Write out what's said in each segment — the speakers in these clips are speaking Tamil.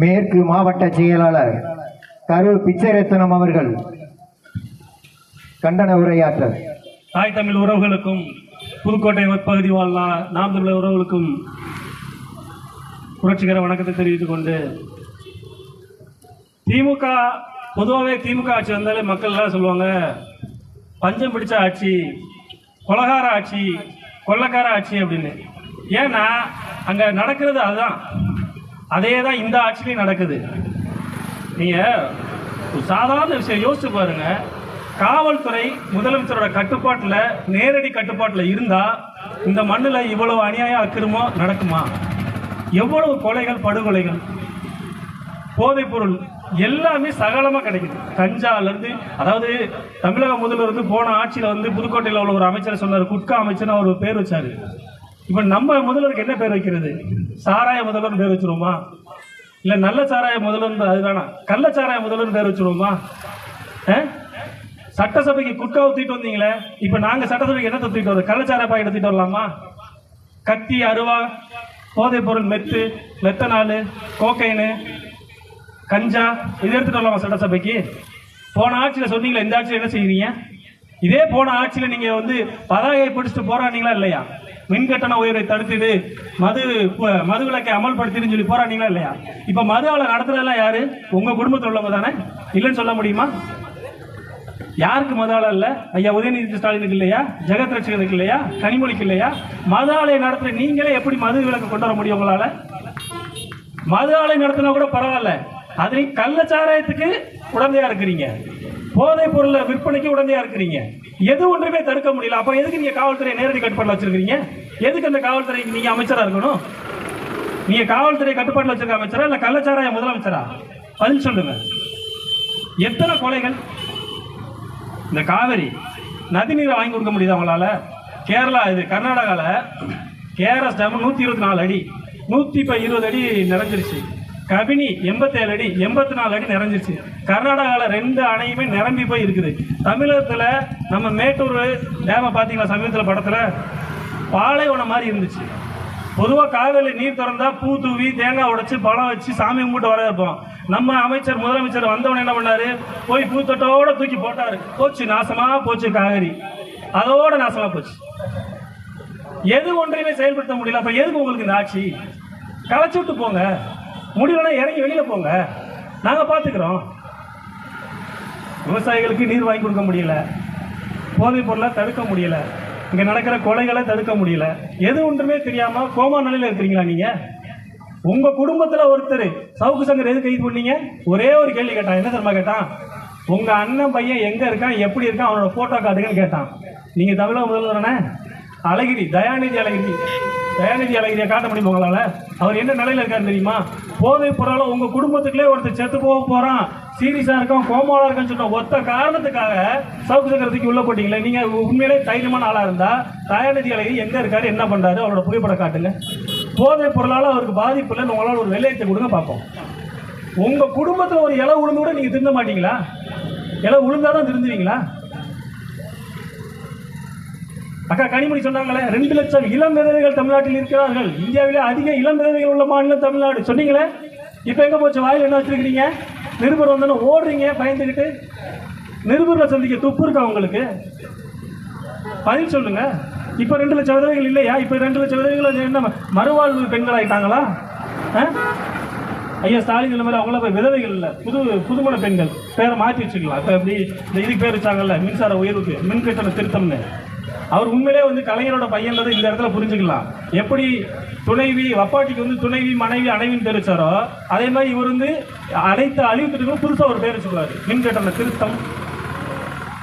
மேற்கு மாவட்ட செயலாளர் கரு பிச்சைரத்னம் அவர்கள் கண்டன உரையாற்ற தாய் தமிழ் உறவுகளுக்கும் புதுக்கோட்டை பகுதி வாழ்லா நாம் தமிழர் உறவுகளுக்கும் புரட்சிகர வணக்கத்தை தெரிவித்துக் கொண்டு திமுக பொதுவாகவே திமுக ஆட்சி வந்தாலே மக்கள் எல்லாம் சொல்லுவாங்க பஞ்சம் பிடிச்ச ஆட்சி கொலகார ஆட்சி கொள்ளக்கார ஆட்சி அப்படின்னு. ஏன்னா அங்கே நடக்கிறது அதுதான். அதே தான் இந்த ஆட்சிலையும் நடக்குது. நீங்கள் சாதாரண விஷயம் யோசிச்சு பாருங்க. காவல்துறை முதலமைச்சரோட கட்டுப்பாட்டில் நேரடி கட்டுப்பாட்டில் இருந்தால் இந்த மண்ணில் இவ்வளவு அநியாயம் அக்கிரமோ நடக்குமா? எவ்வளவு கொலைகள் படுகொலைகள்? போதைப் பொருள் எல்லாமே சகலமாக கிடைக்குது. கஞ்சாலேருந்து அதாவது தமிழக முதல்வர் வந்து போன ஆட்சியில் வந்து புதுக்கோட்டையில் உள்ள ஒரு அமைச்சர் சொன்னார். குட்கா அமைச்சர்னு அவர் பேர் வச்சார். இப்போ நம்ம முதல்வருக்கு என்ன பேர் வைக்கிறது? சாராய முதல்வர் பேர் வச்சிருவோமா? இல்லை நல்ல சாராய முதல்வர் அது வேணாம் கள்ள சாராய முதல்வர் பேர் வச்சிருவோமா? ஆ? சட்டசபைக்கு குட்கா தூக்கிட்டு வந்தீங்களே இப்போ நாங்கள் சட்டசபைக்கு என்ன தூக்கிட்டு வரோம் கள்ளச்சாராய பாக்கெட் எடுத்துட்டு வரலாமா? கத்தி அருவா போதைப் பொருள் மெத்து மெத்தனாலு கோக்கைனு கஞ்சா இது எடுத்துட்டு வரலாமா சட்டசபைக்கு? போன ஆட்சியில் சொன்னீங்களே இந்த ஆட்சியில் என்ன செய்வீங்க? இதே போன ஆட்சியில் நீங்கள் வந்து பதாகையை பிடிச்சிட்டு போராடினீங்களா இல்லையா? மின் கட்டண உயர்வை தடுத்துடு மது மது விலக்கை அமல்படுத்திடுன்னு சொல்லி போராடிங்களா இல்லையா? இப்போ மது ஆலை நடத்துறதெல்லாம் யாரு? உங்க குடும்பத்தில் உள்ளவங்க தானே? இல்லைன்னு சொல்ல முடியுமா? யாருக்கு மது ஆலை இல்லை? ஐயா உதயநிதி ஸ்டாலினுக்கு இல்லையா? ஜெகத் ரட்சகனுக்கு இல்லையா? கனிமொழிக்கு இல்லையா? மது ஆலை நடத்துற நீங்களே எப்படி மது விலக்கு கொண்டு வர முடியும் உங்களால? மது ஆலை நடத்தினா கூட பரவாயில்ல. அதுலேயும் கள்ளச்சாராயத்துக்கு உடந்தையா இருக்கிறீங்க. போதைப் பொருளை விற்பனைக்கு உடந்தையா இருக்கிறீங்க. எது ஒன்றுமே தடுக்க முடியல. அப்ப எதுக்கு நீங்க காவல்துறை நேரடி கட்டுப்பாட்டில் வச்சிருக்கீங்க எதுக்கு அந்த காவல்துறைக்கு நீங்க அமைச்சரா இருக்கணும்? நீங்க காவல்துறை கட்டுப்பாட்டில் வச்சிருக்க அமைச்சரா இல்ல கள்ளச்சாராய முதலமைச்சரா? பதில் சொல்லுங்க. எத்தனை கொலைகள்? இந்த காவேரி நதிநீரை வாங்கி கொடுக்க முடியுது அவங்களால கேரளா இது கர்நாடகாவில் கேஆர்எஸ் டேம் நூற்றி இருபத்தி நாலு அடி. நூற்றி இப்போ இருபது அடி நிறைஞ்சிருச்சு. கபினி எண்பத்தேழு அடி எண்பத்தி நாலு அடி நிறைஞ்சிருச்சு. கர்நாடகாவில் ரெண்டு அணையுமே நிரம்பி போய் இருக்குது தமிழகத்தில் நம்ம மேட்டூர் டேமை பார்த்தீங்களா சமீபத்தில் படத்தில்? பாலைவனம் மாதிரி இருந்துச்சு. பொதுவாக காவேரி நீர் திறந்தா பூ தூவி தேங்காய் உடைச்சி பழம் வச்சு சாமி கும்பிட்டு வர இருப்போம். நம்ம அமைச்சர் முதலமைச்சர் வந்தவன் என்ன பண்ணார்? போய் பூத்தொட்டோட தூக்கி போட்டார். போச்சு நாசமாக போச்சு காவேரி அதோட நாசமாக போச்சு. எது ஒன்றையுமே செயல்படுத்த முடியல. அப்போ எதுக்கு உங்களுக்கு இந்த ஆட்சி? களைச்சி விட்டு போங்க. முடியலன்னா இறங்கி வெளியில போங்க. நாங்க பாத்துக்கிறோம். விவசாயிகளுக்கு நீர் வாங்கி கொடுக்க முடியல. போதைப் பொருளை தடுக்க முடியல. இங்க நடக்கிற கொலைகளை தடுக்க முடியல. எது ஒன்றுமே தெரியாம கோமா நிலையில இருக்கிறீங்களா நீங்க? உங்க குடும்பத்துல ஒருத்தர் சவுக்கு சங்கர் எது கைது பண்ணீங்க? ஒரே ஒரு கேள்வி கேட்டான். என்ன தெரியுமா கேட்டான்? உங்க அண்ணன் பையன் எங்க இருக்கான்? எப்படி இருக்கான்? அவனோட போட்டோ காட்டுங்கன்னு கேட்டான். நீங்க தமிழக முதல்வரானே? அழகிரி தயாநிதி அழகிரி. தயாநிதி அழகிரியை காட்ட முடியுமா உங்களால்? அவர் என்ன நிலையில இருக்காரு தெரியுமா? போதைப் பொருளால் உங்க குடும்பத்துக்குள்ளே ஒருத்தர் செத்து போக போறான். சீரியஸா இருக்கும் கோமாளா இருக்கான்னு சொன்ன ஒத்த காரணத்துக்காக சவுக்கு சக்கரத்துக்கு உள்ள போட்டீங்களே நீங்க உண்மையிலே தைரியமான ஆளா இருந்தா தயாநிதி அழகிரி எங்க இருக்காரு என்ன பண்றாரு அவரோட புகைப்படம் காட்டுங்க. போதைப் பொருளால அவருக்கு பாதிப்பு இல்லைன்னு உங்களால ஒரு வெள்ளையத்தை கொடுங்க பார்ப்போம். உங்க குடும்பத்துல ஒரு இலை உளுந்து கூட நீங்க திருந்த மாட்டீங்களா? இலை உளுந்தாதான் திருந்துவீங்களா அக்கா கனிமொழி சொன்னாங்களே ரெண்டு லட்சம் இளம் விதவைகள் தமிழ்நாட்டில் இருக்கிறார்கள். இந்தியாவிலே அதிக இளம் விதவைகள் உள்ள மாநிலம் தமிழ்நாடு. சொன்னீங்களே? இப்போ எங்கே போச்சு? வாயில் என்ன வச்சுருக்கிறீங்க? நிருபர் வந்தோன்னு ஓடுறீங்க பயந்துக்கிட்டு நிருபரில் சந்திக்க துப்பு இருக்கா உங்களுக்கு? பதில் சொல்லுங்க. இப்போ ரெண்டு லட்சம் விதவைகள் இல்லையா? இப்போ ரெண்டு லட்சம் விதவைகள் என்ன மறுவாழ்வு பெண்களாகிட்டாங்களா ஆ? ஐயா ஸ்டாலின் இந்த மாதிரி அவங்கள போய் விதவைகள் இல்லை. புது புதுமண பெண்கள். பேரை மாற்றி வச்சுக்கலாம். இப்போ இப்படி இந்த இதுக்கு பேர் வச்சாங்கல்ல மின்சார உயர்வுக்கு மின்கட்டண திருத்தம்னு. அவர் உண்மையிலே வந்து கலைஞரோட பையன்றதை இந்த இடத்துல புரிஞ்சுக்கலாம். எப்படி துணைவி வப்பாட்டிக்கு வந்து துணைவி மனைவி அனைவின் பேர் வச்சாரோ அதே மாதிரி இவர் வந்து அனைத்து அழிவு புதுசாக ஒரு பேர் வச்சுக்குவார். மின் கட்டண திருத்தம்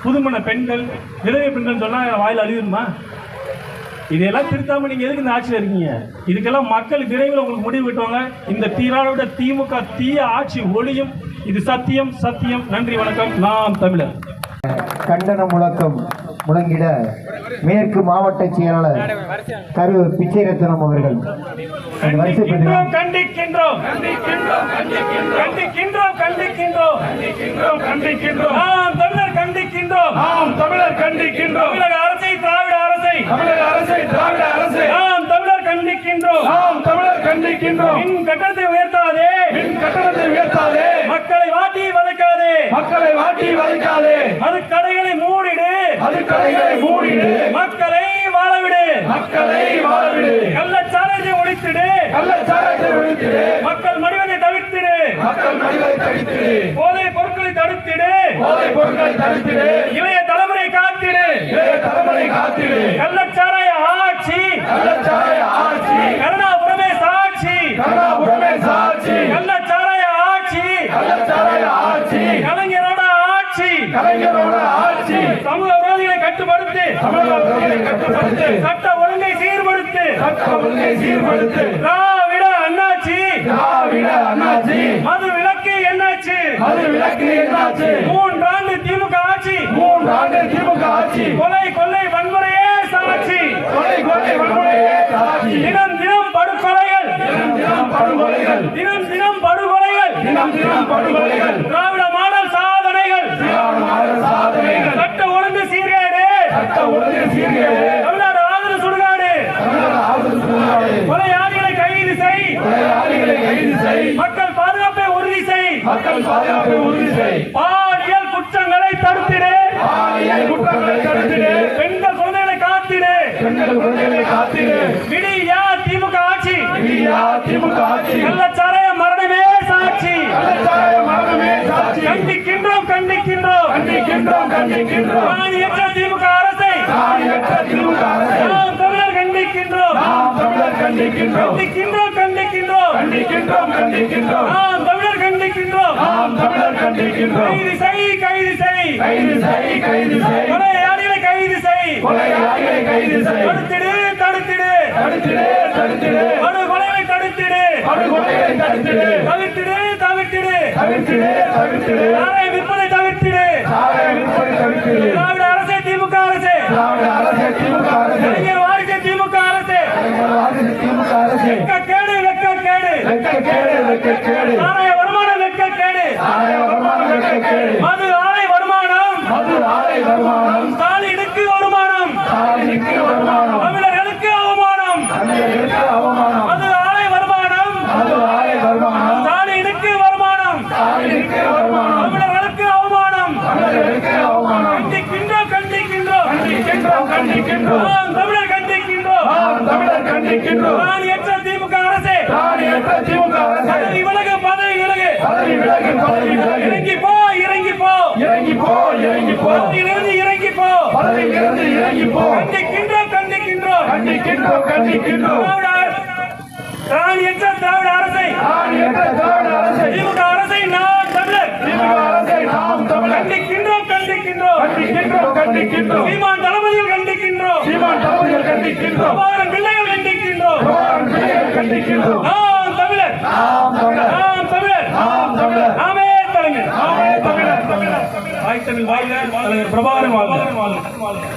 புதுமண பெண்கள் விதவை பெண்கள் சொன்னால் வாயில் அழிவுமா இதையெல்லாம் திருத்தாம நீங்க எதுக்கு இந்த ஆட்சியில் இருக்கீங்க? இதுக்கெல்லாம் மக்கள் விரைவில் உங்களுக்கு முடிவு விட்டுவாங்க இந்த தீராளோட திமுக தீய ஆட்சி ஒளியும் இது சத்தியம் சத்தியம். நன்றி வணக்கம். நாம் தமிழர். கண்டன முழக்கம். முழங்கிட மேற்கு மாவட்ட செயலாளர் கரு பிச்சைரத்னம் அவர்கள். கண்டிக்கின்றோம் கண்டிக்கின்றோம் கண்டிக்கின்றோம் கண்டிக்கின்றோம் கண்டிக்கின்றோம் நாம் தமிழர் கண்டிக்கின்றோம். நாம் தமிழர் கண்டிக்கின்றோம். தமிழக அரசை திராவிட அரசை. தமிழக அரசை திராவிட அரசை. நாம் தமிழர் கண்டிக்கின்றோம். நாம் தமிழர் கண்டிக்கின்றோம். மின் கட்டணத்தை உயர்த்தாதே. மின் வாட்டி வதைக்காதே. மதுக்கடைகளை மூடிடு. மதுக்கடைகளை மூடிடு. மக்களை வாழவிடு. மக்களை வாழவிடு. கள்ளச்சாராயத்தை ஒழித்திடு. கள்ளச்சாரத்தை ஒழித்திடு. மக்கள் மடிவதை தவிர்த்திடு. மக்கள் மனிதரை தடுத்திடு போதை பொருட்களை தடுத்திடு. போதைப் பொருட்களை தடுத்திடு. இளைய தலைமுறை காத்திடு. இளைய தலைமுறை காத்திடு. கள்ளச்சாராய ஆட்சி. கள்ளச்சாராய ஆட்சி. கருணாபுரமே சாட்சி கருணாபுரமே கலைஞரோட ஆட்சி சமூக விரோதிகளை கட்டுப்படுத்து தமிழர்களை கட்டுப்படுத்து சட்ட ஒழுங்கை சீர்படுத்து சட்ட ஒழுங்கை சீர்படுத்து திராவிட அண்ணாச்சி திராவிட அண்ணாச்சி மது விலக்கு என்னாச்சு? மது விலக்கு என்னாச்சு? மூன்றாண்டு திமுக ஆட்சி. மூன்று ஆண்டு திமுக ஆட்சி. கொலை கொள்ளை வன்முறையே சாட்சி. கொலை கொலை வன்முறையே சாட்சி. தினம் தினம் படுகொலைகள். தினம் தினம் படுகொலைகள். தினம் தினம் படுகொலைகள். தினம் தினம் படுகொலைகள். தமிழ்நாடு ஆதரவு சுடுகாடு. தமிழக ஆதரவு கைது செய். மக்கள் பாதுகாப்பை உறுதி செய். மக்கள் பாதுகாப்பை உறுதி செய் பாலியல் குற்றங்களை தடுத்திடு. பாலியல் குற்றங்களை தடுத்திடு பெண்கள் குழந்தைகளை காத்திடு. பெண்கள் குழந்தைகளை காத்திடு விடியா திமுக ஆட்சி. இந்தியா திமுக ஆட்சி கள்ளச்சாராய மரணமே சாட்சி கள்ளச்சாராய மரணமே சாட்சி. கண்டிக்கின்றோம் கண்டிக்கின்றோம். கண்டிக்கின்றோம் கண்டிக்கின்றோம். கண்டிக்கின்றோம். கண்டிக்கின்றோம் கண்டிக்கின்றோம். கண்டிக்கின்றோம் கண்டிக்கின்றோம். நாம் தமிழர் கண்டிக்கின்றோம். நாம் தமிழர் கண்டிக்கின்றோம். கைது செய் கைது செய். கைது செய் கைது செய். கொலையாளிகளை கைது செய். கொலையாளிகளை கைது செய். தடுத்திடு தடுத்திடு. தடுத்திடு தடுத்திடு. படுகொலைகளை தடுத்திடு. படுகொலைகளை தடுத்திடு. தவிர்த்திடு தவிர்த்திடு. தவிர்த்திடு தவிர்த்திடு. சாராய விற்பனை தவிர்த்திடு சாராய விற்பனை தவிர்த்திடு திராவிட அரசே திமுக அரசே திராவிட அரசு திமுக அரசு கலைஞர் வாரிசு திமுக அரசே அரசு திமுக அரசு வெக்க கேடு வெக்க கேடு வெக்க கேடு. சாராய வருமானம் வெக்க கேடு. சாராய வருமானம் வெக்க கேடு. மது ஆலை வருமானம். மது ஆலை வருமானம். ஸ்டாலினுக்கு வருமானம். சாலைக்கு வருமானம். தமிழர்களுக்கு அவமானம். தமிழர்களுக்கு அவமானம். மது ஆலை வருமானம். மது ஆலை வருமானம். ஸ்டாலினுக்கு வருமானம். வருமானம். தமிழர்களுக்கு அவமானம். தமிழர்களுக்கு அவமானம். கண்டிக்கின்றோம் கண்டிக்கின்றோம். கண்டிக்கின்றோம் கண்டிக்கின்றோம். தமிழர் கண்டிக்கின்றோம். தமிழர் கண்டிக்கின்றோம். மானியற்ற திமுக இறங்கி போ இறங்கி போ இறங்கி போ இறங்கி போ பதவியிலிருந்து இறங்கி போ பதவியிலிருந்து இறங்கி போ கண்டிக்கின்றோம் கண்டிக்கின்றோம் கண்டிக்கின்றோம் கண்டிக்கின்றோம் திராவிட திராணியற்ற திராவிட அரசை. சாலையற்ற திராவிட அரசு. திமுக அரசை நாம் தமிழர். திமுக அரசை நாம் தமிழர். கண்டிக்கின்றோம் கண்டிக்கின்றோம் கண்டிக்கின்றோம் கண்டிக்கின்றோம் சீமான் தளபதியில் கண்டிக்கின்றோம் சீமான் தலைவர்கள் கண்டிக்கின்றோம் பிள்ளைகள் கண்டிக்கின்றோம் பிள்ளைகள் கண்டிக்கின்றோம் வாழ்க தலைவர் பிரபாகரன் வாழ்க